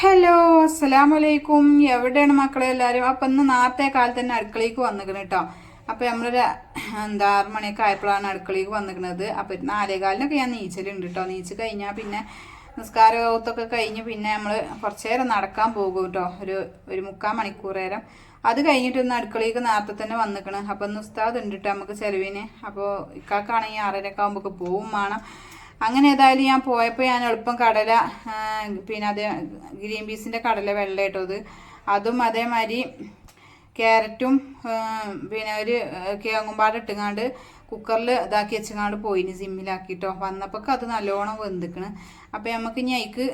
Hello അസ്സലാമു വലൈക്കും എവിടെയാണ് മക്കളെ എല്ലാവരും അപ്പം ഇന്ന് നേരത്തെ കാലത്ത് തന്നെ അടുക്കളയ്ക്ക് വന്നിക്കണം കേട്ടോ അപ്പം നമ്മളൊരു എന്താ ആറ് മണിയൊക്കെ ആയപ്പോഴാണ് അടുക്കളയ്ക്ക് വന്നിക്കണത്. അപ്പം നാലേകാലിനൊക്കെ ഞാൻ നീച്ചലുണ്ട് കേട്ടോ നീച്ച് കഴിഞ്ഞാൽ പിന്നെ നിസ്കാരത്തൊക്കെ കഴിഞ്ഞ് പിന്നെ നമ്മൾ കുറച്ച് നേരം നടക്കാൻ പോകും കേട്ടോ ഒരു ഒരു മുക്കാൽ മണിക്കൂർ നേരം. അത് കഴിഞ്ഞിട്ട് ഒന്ന് അടുക്കളയ്ക്ക് നേരത്തെ തന്നെ വന്നിക്കണം. അപ്പം ഉസ്താദ് ഉണ്ട് കേട്ടോ നമുക്ക് ചെലവിന്. അപ്പോൾ ഇക്കാക്കാണെങ്കിൽ ആറരയൊക്കെ ആകുമ്പോൾ പോവും വേണം. അങ്ങനെ ഏതായാലും ഞാൻ പോയപ്പോൾ ഞാൻ എളുപ്പം കടല പിന്നെ അത് ഗ്രീൻ പീസിന്റെ കടല വെള്ള ഇട്ടത് അതും. അതേമാതിരി ക്യാരറ്റും പിന്നെ ഒരു കിഴങ്ങുംപാട് ഇട്ടുങ്ങാണ്ട് കുക്കറിൽ ഇതാക്കി വെച്ചങ്ങാണ്ട് പോയിന് സിമ്മിലാക്കിട്ടോ. വന്നപ്പോൾ അത് നല്ലോണം വെന്തിക്കണ്. അപ്പോൾ നമുക്ക് ഇനി അതിക്ക്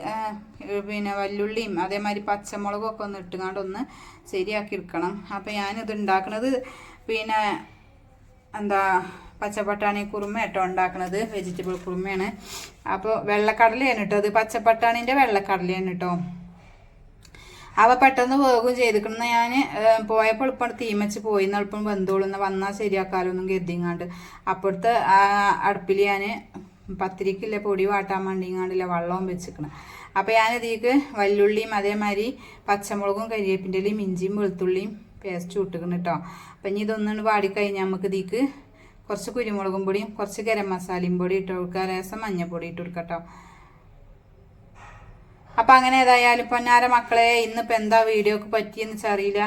പിന്നെ വല്ലുള്ളിയും അതേമാതിരി പച്ചമുളകും ഒക്കെ ഒന്ന് ഇട്ടുങ്ങാണ്ട് ഒന്ന് ശരിയാക്കി എടുക്കണം. അപ്പോൾ ഞാനിത് ഉണ്ടാക്കുന്നത് പിന്നെ എന്താ പച്ചപ്പട്ടാണി കുറുമ കേട്ടോ ഉണ്ടാക്കുന്നത് വെജിറ്റബിൾ കുറുമയാണ്. അപ്പോൾ വെള്ളക്കടലയാണ് കേട്ടോ അത് പച്ചപ്പട്ടാണിന്റെ വെള്ളക്കടലയാണ് കേട്ടോ. അവ പെട്ടെന്ന് വേഗം ചെയ്തിക്കണമെന്ന് ഞാൻ പോയപ്പോൾ എളുപ്പം തീമച്ച് പോയി. എളുപ്പം വെന്തോളുന്ന വന്നാൽ ശരിയാക്കാലൊന്നും കരുതിങ്ങാണ്ട്. അപ്പോഴത്തെ അടുപ്പിൽ ഞാൻ പത്തിരിക്കില്ല പൊടി വാട്ടാൻ വേണ്ടിങ്ങാണ്ടില്ല വെള്ളവും വെച്ചിക്കണം. അപ്പോൾ ഞാൻ ഇതിലേക്ക് വല്ലുള്ളിയും അതേമാതിരി പച്ചമുളകും കരിയേപ്പിന്റെ ഇഞ്ചിയും വെളുത്തുള്ളിയും പേസ്റ്റ് ഇട്ടിക്കണം കേട്ടോ. അപ്പം ഇനി ഇതൊന്നും വാടിക്കഴിഞ്ഞാൽ നമുക്ക് ഇതിലേക്ക് കുറച്ച് കുരുമുളകും പൊടിയും കുറച്ച് ഗരം മസാലയും പൊടി ഇട്ട് കൊടുക്കുക. രസം മഞ്ഞൾപ്പൊടി ഇട്ട് കൊടുക്കട്ടോ കേട്ടോ അപ്പം അങ്ങനെ ഏതായാലും പൊന്നാര മക്കളെ ഇന്നിപ്പോൾ എന്താ വീഡിയോക്ക് പറ്റിയെന്ന് വെച്ചാൽ അറിയില്ല.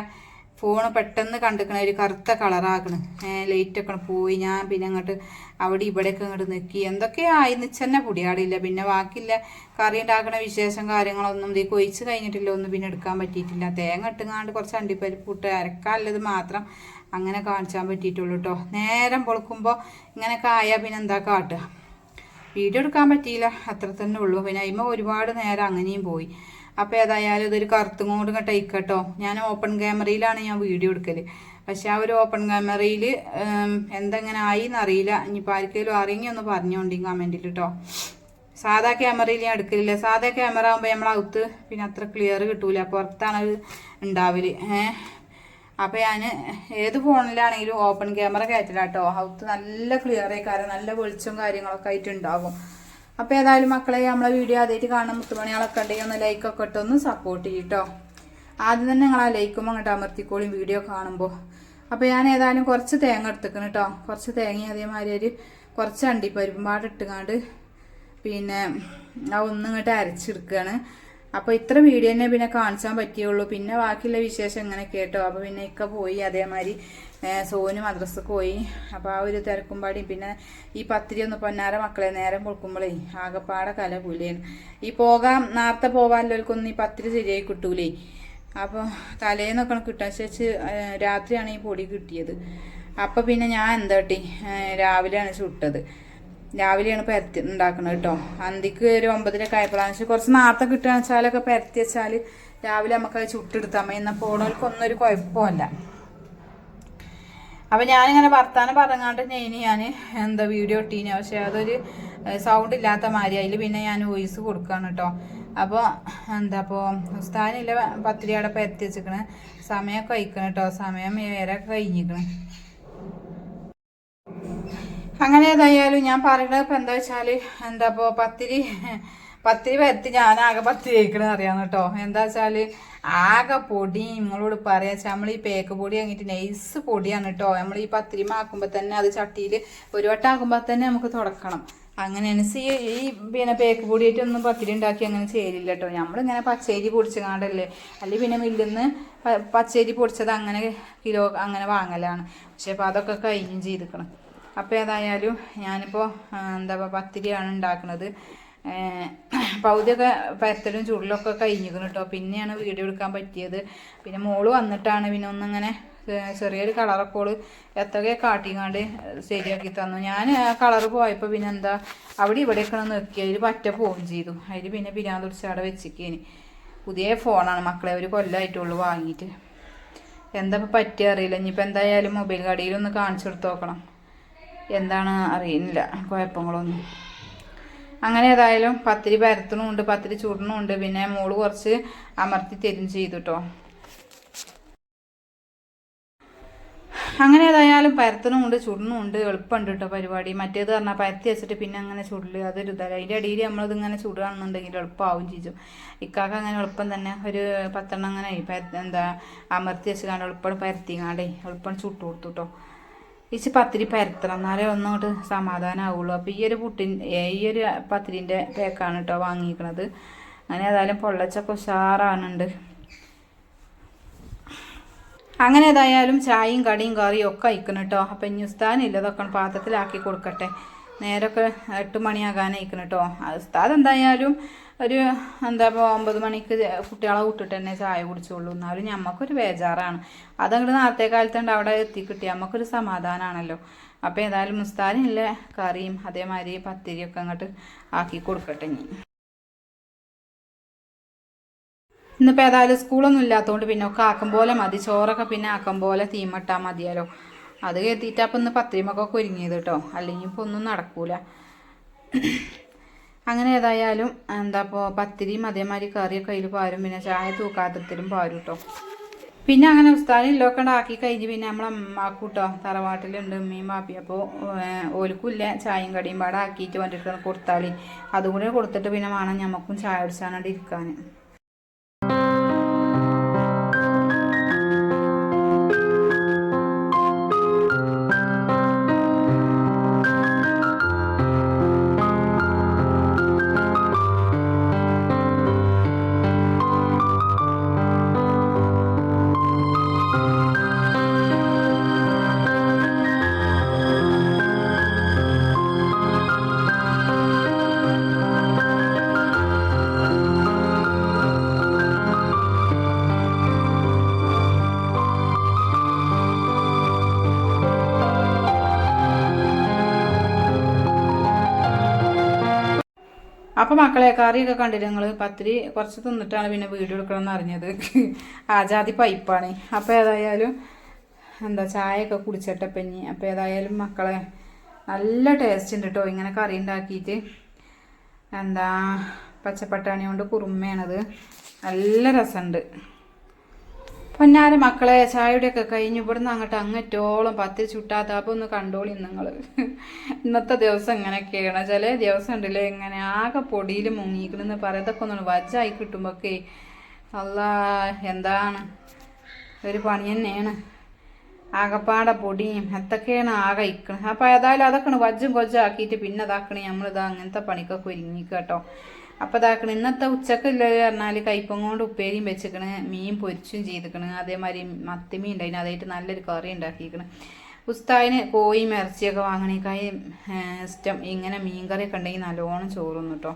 ഫോണ് പെട്ടെന്ന് കണ്ടിക്കണ ഒരു കറുത്ത കളറാക്കണ്. ലൈറ്റൊക്കെ പോയി ഞാൻ പിന്നെ അങ്ങോട്ട് അവിടെ ഇവിടെയൊക്കെ അങ്ങോട്ട് നിൽക്കി എന്തൊക്കെയായി നിച്ചന്നെ പൊടിയാടില്ല. പിന്നെ ബാക്കിയില്ല കറി ഉണ്ടാക്കണ വിശേഷം കാര്യങ്ങളൊന്നും ഇത് കൊയിച്ച് കഴിഞ്ഞിട്ടില്ല. ഒന്നും പിന്നെ എടുക്കാൻ പറ്റിയിട്ടില്ല. തേങ്ങ ഇട്ടുങ്ങാണ്ട് കുറച്ച് അണ്ടിപ്പരിപ്പ് ഇട്ട് അരക്കാനുള്ളത് മാത്രം അങ്ങനെ കാണിച്ചാൻ പറ്റിയിട്ടുള്ളൂ കേട്ടോ നേരം പൊളുക്കുമ്പോൾ ഇങ്ങനെയൊക്കെ ആയാൽ പിന്നെ എന്താ കാട്ടുക വീഡിയോ എടുക്കാൻ പറ്റിയില്ല. അത്ര തന്നെ ഉള്ളൂ. പിന്നെ അതിമ ഒരുപാട് നേരം അങ്ങനെയും പോയി. അപ്പോൾ ഏതായാലും ഇതൊരു കറുത്തും കൊണ്ട് അയക്കട്ടോ ഞാൻ ഓപ്പൺ ക്യാമറയിലാണ് ഞാൻ വീഡിയോ എടുക്കൽ പക്ഷെ ആ ഒരു ഓപ്പൺ ക്യാമറയിൽ എന്തെങ്ങനെ ആയി എന്നറിയില്ല ഇനിയിപ്പോൾ ആർക്കെങ്കിലും അറിയെങ്കിൽ ഒന്ന് പറഞ്ഞോണ്ടി കമന്റിൽ കേട്ടോ സാധാ ക്യാമറയിൽ ഞാൻ എടുക്കലില്ല. സാധാ ക്യാമറ ആകുമ്പോൾ നമ്മളകത്ത് പിന്നെ അത്ര ക്ലിയർ കിട്ടൂല. പുറത്താണ് അത് ഉണ്ടാവൽ. ഏഹ് അപ്പോൾ ഞാൻ ഏത് ഫോണിലാണെങ്കിലും ഓപ്പൺ ക്യാമറ കയറ്റില്ല കേട്ടോ അകത്ത് നല്ല ക്ലിയർ ആയിക്കാരം നല്ല വെളിച്ചവും കാര്യങ്ങളൊക്കെ ആയിട്ട് ഉണ്ടാകും. അപ്പോൾ ഏതായാലും മക്കളെ നമ്മളെ വീഡിയോ ആദ്യമായിട്ട് കാണുന്ന മുത്തുമണികളൊക്കെ ഉണ്ടെങ്കിൽ ഒന്ന് ലൈക്കൊക്കെ ഇട്ട് ഒന്ന് സപ്പോർട്ട് ചെയ്യട്ടോ. ആദ്യം തന്നെ നിങ്ങൾ ആ ലൈക്കും അങ്ങോട്ട് അമർത്തിക്കോളും വീഡിയോ കാണുമ്പോൾ അപ്പോൾ ഞാൻ ഏതായാലും കുറച്ച് തേങ്ങ എടുത്തേക്കണം കേട്ടോ കുറച്ച് തേങ്ങ അതേമാതിരി ഒരു കുറച്ച് അണ്ടിപ്പരിപ്പും പാടിട്ടുകാണ്ട് പിന്നെ ആ ഒന്നിങ്ങോട്ട് അരച്ചെടുക്കുകയാണ് അപ്പോൾ ഇത്ര വീഡിയോ തന്നെ പിന്നെ കാണിച്ചാൻ പറ്റിയുള്ളൂ. പിന്നെ ബാക്കിയുള്ള വിശേഷം ഇങ്ങനെ കേട്ടോ. അപ്പോൾ പിന്നെ ഇക്ക പോയി അതേമാതിരി സോനും മദ്രസക്ക് പോയി. അപ്പോൾ ആ ഒരു തിരക്കുംപാടി പിന്നെ ഈ പത്തിരി ഒന്ന് പൊന്നാര മക്കളെ നേരം കൊടുക്കുമ്പോഴേ ആകെപ്പാടെ കല പുലിയാണ്. ഈ പോകാം നേരത്തെ പോകാനുള്ളവർക്കൊന്നും ഈ പത്തിരി ശരിയായി കിട്ടൂലേ. അപ്പോൾ തലേന്നൊക്കെ കിട്ടാൻ ശേഷിച്ച് രാത്രിയാണ് ഈ പൊടി കിട്ടിയത്. അപ്പോൾ പിന്നെ ഞാൻ എന്താട്ടി രാവിലെയാണ് ചുട്ടത്. രാവിലെയാണ് പരത്തി ഉണ്ടാക്കുന്നത് കേട്ടോ. അന്തിക്ക് ഒരു ഒമ്പതിലൊക്കെ ആയപ്പോഴാണ്. വെച്ചാൽ കുറച്ച് നേരത്തെ കിട്ടുകയെന്ന് വെച്ചാലൊക്കെ പരത്തി വെച്ചാൽ രാവിലെ നമുക്കത് ചുട്ടെടുത്താൽ മതി. എന്നാൽ പോണവർക്ക് ഒന്നൊരു കുഴപ്പമില്ല. അപ്പം ഞാനിങ്ങനെ വർത്താനം പറഞ്ഞാണ്ട് ഇനി ഞാൻ എന്താ വീഡിയോ ഇട്ടീന്. പക്ഷേ അതൊരു സൗണ്ട് ഇല്ലാത്ത മാതിരി. അതിൽ പിന്നെ ഞാൻ വോയിസ് കൊടുക്കുകയാണ് കേട്ടോ. അപ്പോൾ എന്താ അപ്പോൾ ഉസ്താനില്ല പത്തിരി അവിടെ പരത്തി വെച്ചിക്കണ് സമയമൊക്കെ കഴിക്കണം കേട്ടോ. സമയം ഏറെ കഴിഞ്ഞിക്കണ് അങ്ങനെ ഏതായാലും ഞാൻ പറയണത് ഇപ്പം എന്താ വെച്ചാൽ എന്താ ഇപ്പോൾ പത്തിരി പത്തിരി പരത്തി ഞാനാകെ പത്തിരി കഴിക്കണമെന്ന് അറിയാം കേട്ടോ. എന്താ വെച്ചാൽ ആകെ പൊടി നിങ്ങളോട് പറയാ വെച്ചാൽ നമ്മൾ ഈ പേക്ക് പൊടി അങ്ങിട്ട് നൈസ് പൊടിയാണ് കേട്ടോ. നമ്മൾ ഈ പത്തിരി ആക്കുമ്പോൾ തന്നെ അത് ചട്ടിയിൽ ഒരു വട്ടം ആക്കുമ്പോൾ തന്നെ നമുക്ക് തുടക്കണം. അങ്ങനെയാണ് സി ഈ പിന്നെ പേക്ക് പൊടിയായിട്ടൊന്നും പത്തിരി ഉണ്ടാക്കി അങ്ങനെ ചേരില്ല കേട്ടോ. നമ്മളിങ്ങനെ പച്ചരി പൊടിച്ച കാണ്ടല്ലേ അല്ലെങ്കിൽ പിന്നെ മില്ലിന്ന് നിന്ന് പച്ചരി പൊടിച്ചത് അങ്ങനെ കിലോ അങ്ങനെ വാങ്ങലാണ്. പക്ഷേ അപ്പോൾ അതൊക്കെ കഴിഞ്ഞും ചെയ്തിക്കണം. അപ്പോൾ ഏതായാലും ഞാനിപ്പോൾ എന്താ പത്തിരിയാണ് ഉണ്ടാക്കുന്നത് പൗതിയൊക്കെ പരത്തലും ചുരുളൊക്കെ കഴിഞ്ഞിരിക്കുന്നു കേട്ടോ പിന്നെയാണ് വീഡിയോ എടുക്കാൻ പറ്റിയത്. പിന്നെ മോൾ വന്നിട്ടാണ് പിന്നെ ഒന്നിങ്ങനെ ചെറിയൊരു കളറൊക്കെ ഓൾ എത്രയൊക്കെ കാട്ടിങ്ങാണ്ട് ശരിയാക്കി തന്നു. ഞാൻ ആ കളറ് പോയപ്പോൾ പിന്നെ എന്താ അവിടെ ഇവിടെയൊക്കെ നോക്കി. അതിൽ പറ്റ പോവുകയും ചെയ്തു. അതിൽ പിന്നെ പിരാന്ത് പിടിച്ച് അവിടെ വെച്ചിക്കേനി. പുതിയ ഫോണാണ്. മക്കളെ ഒരു കൊല്ലമായിട്ടുള്ളൂ വാങ്ങിയിട്ട് എന്താ ഇപ്പം പറ്റിയ അറിയില്ല. ഇനിയിപ്പോൾ എന്തായാലും മൊബൈൽ കടയിലൊന്ന് കാണിച്ചു കൊടുത്ത് നോക്കണം. എന്താണ് അറിയുന്നില്ല. കുഴപ്പങ്ങളൊന്നും. അങ്ങനെ ഏതായാലും പത്തിരി പരത്തണമുണ്ട് പത്തിരി ചുടണമുണ്ട് പിന്നെ മോൾ കുറച്ച് അമർത്തി തരും ചെയ്തു കേട്ടോ അങ്ങനെ ഏതായാലും പരത്തണമുണ്ട് ചുടണമുണ്ട് എളുപ്പമുണ്ട് കേട്ടോ പരിപാടി. മറ്റേത് പറഞ്ഞാൽ പരത്തി വെച്ചിട്ട് പിന്നെ അങ്ങനെ ചുടൽ അതൊരു ഇതല്ല അതിന്റെ അടിയിൽ നമ്മളിത് ഇങ്ങനെ ചുടുകയാണെന്നുണ്ടെങ്കിൽ എളുപ്പമാവും ചെയ്യും. ഇക്കാക്ക അങ്ങനെ എളുപ്പം തന്നെ. ഒരു പത്തെണ്ണം അങ്ങനെ എന്താ അമർത്തി വെച്ച് കാണാൻ എളുപ്പം പരത്തിങ്ങാണ്ടേ. എളുപ്പം ചുട്ടു കൊടുത്തു കേട്ടോ ഇച്ച് പത്തിരി പരത്തണം. എന്നാലേ ഒന്നങ്ങോട്ട് സമാധാനമാവുള്ളൂ അപ്പോൾ ഈ ഒരു പുട്ടിൻ ഈ ഒരു പത്തിരിന്റെ പേക്കാണ് കേട്ടോ വാങ്ങിയിരിക്കണത് അങ്ങനെ ഏതായാലും പൊള്ളച്ചൊക്കെ ഉഷാറാണുണ്ട് അങ്ങനെ ഏതായാലും ചായയും കടിയും കറിയും ഒക്കെ അയക്കണം കേട്ടോ അപ്പം ഇനി ഉസ്താനില്ലതൊക്കെ പാത്രത്തിലാക്കി കൊടുക്കട്ടെ. നേരമൊക്കെ എട്ട് മണിയാകാനായിരിക്കണം കേട്ടോ ഉസ്താദ് എന്തായാലും ഒരു എന്താ ഇപ്പോൾ ഒമ്പത് മണിക്ക് കുട്ടികളെ വിട്ടിട്ട് തന്നെ ചായ കുടിച്ചോളൂ. എന്നാലും ഞമ്മക്കൊരു ബേജാറാണ്. അതങ്ങോട്ട് നേരത്തെ കാലത്തുണ്ട് അവിടെ എത്തിക്കിട്ടി നമുക്കൊരു സമാധാനമാണല്ലോ അപ്പോൾ ഏതായാലും മുസ്താദിനില്ല കറിയും അതേമാതിരി പത്തിരിയൊക്കെ അങ്ങോട്ട് ആക്കി കൊടുക്കട്ടെ ഇനി. ഇന്നിപ്പോൾ ഏതായാലും സ്കൂളൊന്നും ഇല്ലാത്തതുകൊണ്ട് പിന്നെ ഒക്കെ ആക്കം പോലെ മതി. ചോറൊക്കെ പിന്നെ ആക്കം പോലെ തീമട്ടാൽ മതിയല്ലോ. അത് കരുതിയിട്ട് അപ്പം ഇന്ന് പത്തിരിമൊക്കെ ഒരുങ്ങിയത് കേട്ടോ. അല്ലെങ്കിൽ ഇപ്പോൾ ഒന്നും നടക്കൂല. അങ്ങനെ ഏതായാലും എന്താ ഇപ്പോൾ പത്തിരിയും അതേമാതിരി കറിയൊക്കെ അതിൽ പാരും. പിന്നെ ചായ തൂക്കാത്തത്തിലും പാരും കേട്ടോ പിന്നെ അങ്ങനെ ഉസ്താദി ഇല്ലൊക്കെ ആക്കി കഴിഞ്ഞ് പിന്നെ നമ്മളെ അമ്മാക്കൂട്ടോ തറവാട്ടിലുണ്ട് ഉമ്മയും മാപ്പി അപ്പോൾ ഓൽക്കില്ല ചായയും കടിയും പാടെ ആക്കിയിട്ട് വന്നിട്ട് കൊടുത്താൽ അതും കൂടെ കൊടുത്തിട്ട് പിന്നെ വേണം ഞമ്മക്കും ചായ കുടിച്ചാണ്ട് ഇരിക്കാൻ അപ്പോൾ മക്കളെ കറിയൊക്കെ കണ്ടിട്ട് ഞങ്ങൾ പത്തിരി കുറച്ച് തിന്നിട്ടാണ് പിന്നെ വീഡിയോ എടുക്കണമെന്ന് അറിഞ്ഞത്. ആജാതി പൈപ്പാണ്. അപ്പോൾ ഏതായാലും എന്താ ചായയൊക്കെ കുടിച്ചിട്ടപ്പഞ്ഞി അപ്പോൾ ഏതായാലും മക്കളെ നല്ല ടേസ്റ്റ് ഉണ്ട് കേട്ടോ ഇങ്ങനെ കറി ഉണ്ടാക്കിയിട്ട്. എന്താ പച്ചപ്പട്ടാണി കൊണ്ട് കുറുമയാണത്. നല്ല രസമുണ്ട്. പൊന്നാര മക്കളെ ചായയുടെയൊക്കെ കഴിഞ്ഞു ഇവിടുന്ന് അങ്ങോട്ട് അങ്ങറ്റോളം പത്തിരി ചുട്ടാത്ത അപ്പോൾ ഒന്ന് കണ്ടോളി നിങ്ങൾ ഇന്നത്തെ ദിവസം ഇങ്ങനെയൊക്കെയാണ്. ചില ദിവസം ഉണ്ടല്ലേ ഇങ്ങനെ ആകെ പൊടിയിൽ മുങ്ങിക്കണെന്ന് പറയതൊക്കെ ഒന്ന് വജ്ജായി കിട്ടുമ്പോഴൊക്കെ അല്ല എന്താണ്? ഒരു പണി തന്നെയാണ്. ആകപ്പാടെ പൊടിയും എന്തൊക്കെയാണ് ആകെ ഇക്കണത് അപ്പോൾ ഏതായാലും അതൊക്കെയാണ് വജ്ജും കൊജ്ജും ആക്കിയിട്ട് പിന്നെ ഇതാക്കണേ. നമ്മളിതാ അങ്ങനത്തെ പണിക്കൊക്കെ ഒരുങ്ങി കേട്ടോ അപ്പോൾ ഇതാക്കണ ഇന്നത്തെ ഉച്ചക്കില്ല പറഞ്ഞാൽ കയ്പം കൊണ്ട് ഉപ്പേരിയും വെച്ചിക്കണ് മീൻ പൊരിച്ചും ചെയ്തിക്കണ് അതേമാതിരി മത്തിമീൻ ഉണ്ടായിന് അതായിട്ട് നല്ലൊരു കറി ഉണ്ടാക്കിയിരിക്കണ് ഉസ്താദിന് കോഴിയും ഇറച്ചിയൊക്കെ വാങ്ങണേക്കായി ഇഷ്ടം ഇങ്ങനെ മീൻ കറിയൊക്കെ ഉണ്ടെങ്കിൽ നല്ലോണം ചോറുന്നു കേട്ടോ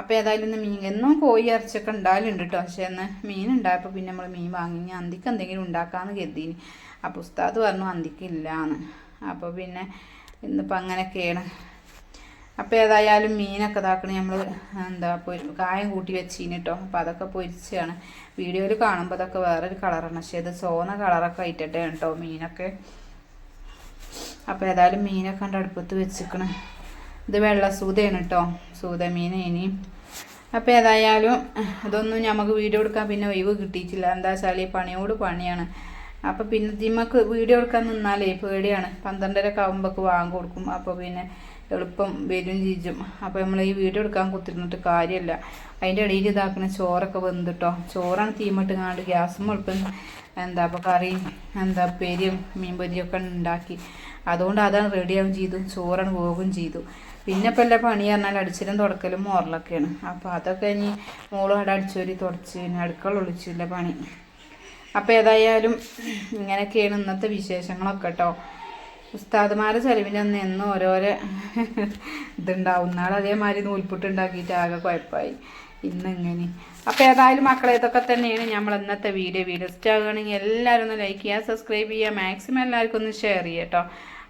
അപ്പോൾ ഏതായാലും ഇന്ന് മീൻ എന്നും കോഴി ഇറച്ചിയൊക്കെ ഉണ്ടാവലുണ്ട് കേട്ടോ പക്ഷേ ഇന്ന് മീൻ ഉണ്ടായപ്പോൾ പിന്നെ നമ്മൾ മീൻ വാങ്ങി അന്തിക്ക് എന്തെങ്കിലും ഉണ്ടാക്കാമെന്ന് കരുതീന്. അപ്പോൾ ഉസ്താദ് പറഞ്ഞു അന്തിക്കില്ലാന്ന് അപ്പോൾ പിന്നെ ഇന്നിപ്പോൾ അങ്ങനെയൊക്കെയാണ്. അപ്പോൾ ഏതായാലും മീനൊക്കെ ഇതാക്കണ. നമ്മൾ എന്താ പൊരി കായം കൂട്ടി വെച്ചീന് കേട്ടോ അപ്പോൾ അതൊക്കെ പൊരിച്ചാണ്. വീഡിയോയിൽ കാണുമ്പോൾ അതൊക്കെ വേറൊരു കളറാണ്. പക്ഷേ ഇത് ചോന്ന കളറൊക്കെ ആയിട്ടേ കേട്ടോ മീനൊക്കെ. അപ്പോൾ ഏതായാലും മീനൊക്കെ കണ്ട് അടുപ്പത്ത് വെച്ചിക്കണ്. ഇത് വെള്ള സൂതയാണ് കേട്ടോ സൂത മീൻ ഇനി. അപ്പോൾ ഏതായാലും അതൊന്നും നമുക്ക് വീഡിയോ എടുക്കാൻ പിന്നെ ഒഴിവ് കിട്ടിയിട്ടില്ല. എന്താ വെച്ചാൽ ഈ പണിയോട് പണിയാണ്. അപ്പോൾ പിന്നെ നമുക്ക് വീഡിയോ എടുക്കാൻ നിന്നാലേ പേടിയാണ്. പന്ത്രണ്ടരക്കെ ആകുമ്പോഴേക്ക് വാങ്ങി കൊടുക്കും. അപ്പോൾ പിന്നെ എളുപ്പം വരും ചീജും. അപ്പോൾ നമ്മൾ ഈ വീഡിയോ എടുക്കാൻ കുത്തിരുന്നിട്ട് കാര്യമല്ല അതിന്റെ ഇടയിൽ ഇതാക്കുന്ന ചോറൊക്കെ വെന്തിട്ടോ. ചോറാണ് തീമിട്ട് കാണ്ട് ഗ്യാസും എളുപ്പം എന്താ അപ്പോൾ കറിയും എന്താ പെരിയും മീൻ പൊരിയൊക്കെ ഉണ്ടാക്കി. അതുകൊണ്ട് അതാണ് റെഡിയാവും ചെയ്തു. ചോറാണ് പോകുകയും ചെയ്തു. പിന്നെ ഇപ്പം എല്ലാ പണി പറഞ്ഞാൽ അടിച്ചിലും തുടക്കലും മോറലൊക്കെയാണ്. അപ്പോൾ അതൊക്കെ ഇനി മോളും അവിടെ അടിച്ചോരി തുടച്ച് പിന്നെ അടുക്കള ഒളിച്ചില്ല പണി. അപ്പോൾ ഏതായാലും ഇങ്ങനെയൊക്കെയാണ് ഇന്നത്തെ വിശേഷങ്ങളൊക്കെ കേട്ടോ ഉസ്താദുമാരെ ചെലവിനൊന്ന് എന്നും ഓരോരോ ഇതുണ്ടാവും നാളെ അതേമാതിരി നൂൽപുട്ട് ഉണ്ടാക്കിയിട്ട് ആകെ കുഴപ്പമായി ഇന്ന് ഇങ്ങനെ. അപ്പോൾ ഏതായാലും മക്കളെ ഇതൊക്കെ തന്നെയാണ് നമ്മൾ ഇന്നത്തെ വീഡിയോ. വീഡിയോ ഇഷ്ടമാകുകയാണെങ്കിൽ എല്ലാവരും ഒന്ന് ലൈക്ക് ചെയ്യുക സബ്സ്ക്രൈബ് ചെയ്യുക. മാക്സിമം എല്ലാവർക്കും ഒന്ന് ഷെയർ ചെയ്യുക കേട്ടോ.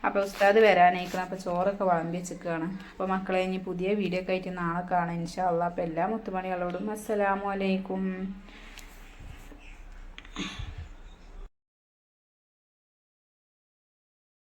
അപ്പോൾ ഉസ്താദ് വരാനായിരിക്കണം. അപ്പോൾ ചോറൊക്കെ വിളമ്പി വെച്ചിരിക്കുകയാണ്. അപ്പോൾ മക്കളെ ഇനി പുതിയ വീഡിയോ ഒക്കെ ആയിട്ട് നാളെ കാണാം ഇൻഷാ അള്ളാ അപ്പോൾ എല്ലാ മുത്തുമണികളോടും അസ്സലാമു അലൈക്കും.